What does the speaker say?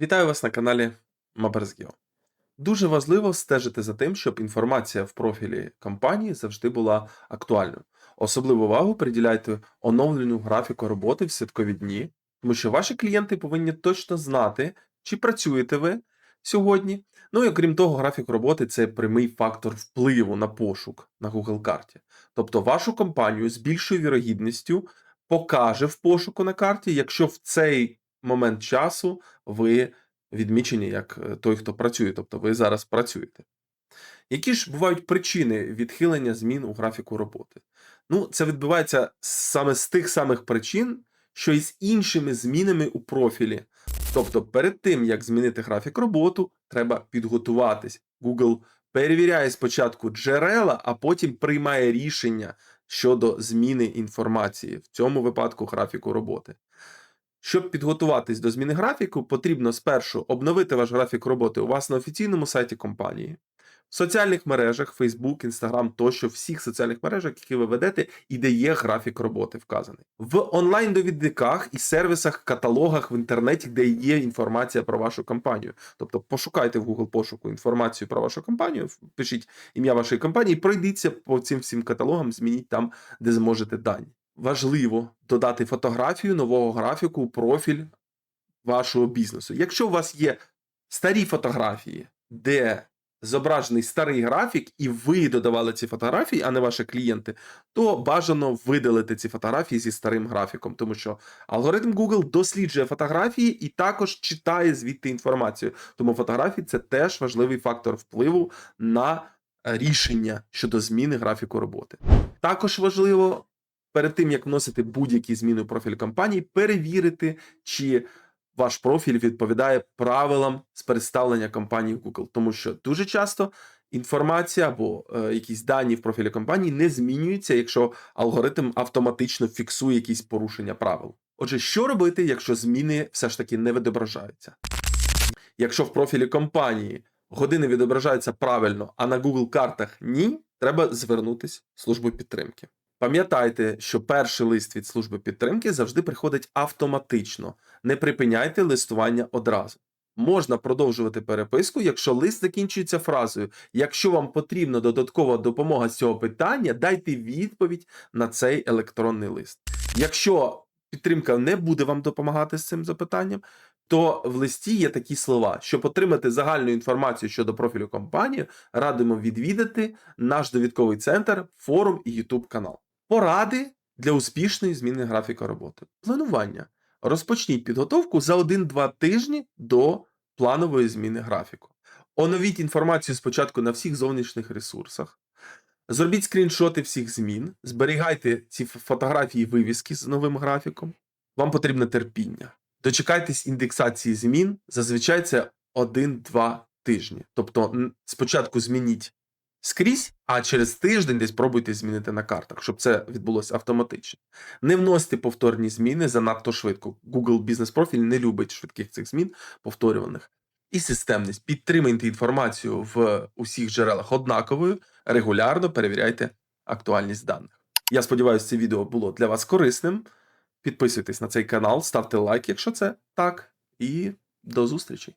Вітаю вас на каналі Mabersgeo. Дуже важливо стежити за тим, щоб інформація в профілі компанії завжди була актуальною. Особливу увагу приділяйте оновленню графіку роботи в святкові дні, тому що ваші клієнти повинні точно знати, чи працюєте ви сьогодні. Ну і окрім того, графік роботи це прямий фактор впливу на пошук на Google карті. Тобто вашу компанію з більшою вірогідністю покаже в пошуку на карті, якщо в цей момент часу ви відмічені як е, той, хто працює, тобто ви зараз працюєте. Які ж бувають причини відхилення змін у графіку роботи? Ну, це відбувається саме з тих самих причин, що і з іншими змінами у профілі. Тобто, перед тим, як змінити графік роботи, треба підготуватись. Google перевіряє спочатку джерела, а потім приймає рішення щодо зміни інформації, в цьому випадку графіку роботи. Щоб підготуватись до зміни графіку, потрібно спершу обновити ваш графік роботи у вас на офіційному сайті компанії, в соціальних мережах, Facebook, Instagram тощо, всіх соціальних мережах, які ви ведете, і де є графік роботи вказаний. В онлайн-довідниках і сервісах, каталогах в інтернеті, де є інформація про вашу компанію. Тобто пошукайте в Google пошуку інформацію про вашу компанію, пишіть ім'я вашої компанії, пройдіться по цим всім каталогам, змініть там, де зможете дані. Важливо додати фотографію нового графіку у профіль вашого бізнесу. Якщо у вас є старі фотографії, де зображений старий графік, і ви додавали ці фотографії, а не ваші клієнти, то бажано видалити ці фотографії зі старим графіком, тому що алгоритм Google досліджує фотографії і також читає звідти інформацію. Тому фотографії це теж важливий фактор впливу на е, рішення щодо зміни графіку роботи. Також важливо перед тим як вносити будь-які зміни у профіль компанії, перевірити, чи ваш профіль відповідає правилам з представлення компанії Google. Тому що дуже часто інформація або е, якісь дані в профілі компанії не змінюються, якщо алгоритм автоматично фіксує якісь порушення правил. Отже, що робити, якщо зміни все ж таки не відображаються? Якщо в профілі компанії години відображаються правильно, а на Google картах ні, треба звернутися в службу підтримки. Пам'ятайте, що перший лист від служби підтримки завжди приходить автоматично. Не припиняйте листування одразу. Можна продовжувати переписку, якщо лист закінчується фразою. Якщо вам потрібна додаткова допомога з цього питання, дайте відповідь на цей електронний лист. Якщо підтримка не буде вам допомагати з цим запитанням, то в листі є такі слова. Щоб отримати загальну інформацію щодо профілю компанії, радимо відвідати наш довідковий центр, форум і YouTube канал. Поради для успішної зміни графіка роботи. Планування. Розпочніть підготовку за 1-2 тижні до планової зміни графіку. Оновіть інформацію спочатку на всіх зовнішніх ресурсах. Зробіть скріншоти всіх змін, зберігайте ці фотографії вивіски з новим графіком. Вам потрібне терпіння. Дочекайтесь індексації змін. Зазвичай це 1-2 тижні. Тобто, спочатку змініть скрізь, а через тиждень десь пробуйте змінити на картах, щоб це відбулося автоматично. Не вносьте повторні зміни занадто швидко. Google Business Profile не любить швидких цих змін, повторюваних. І системність. Підтримайте інформацію в усіх джерелах однаковою, регулярно перевіряйте актуальність даних. Я сподіваюся, це відео було для вас корисним. Підписуйтесь на цей канал, ставте лайк, якщо це так, і до зустрічі!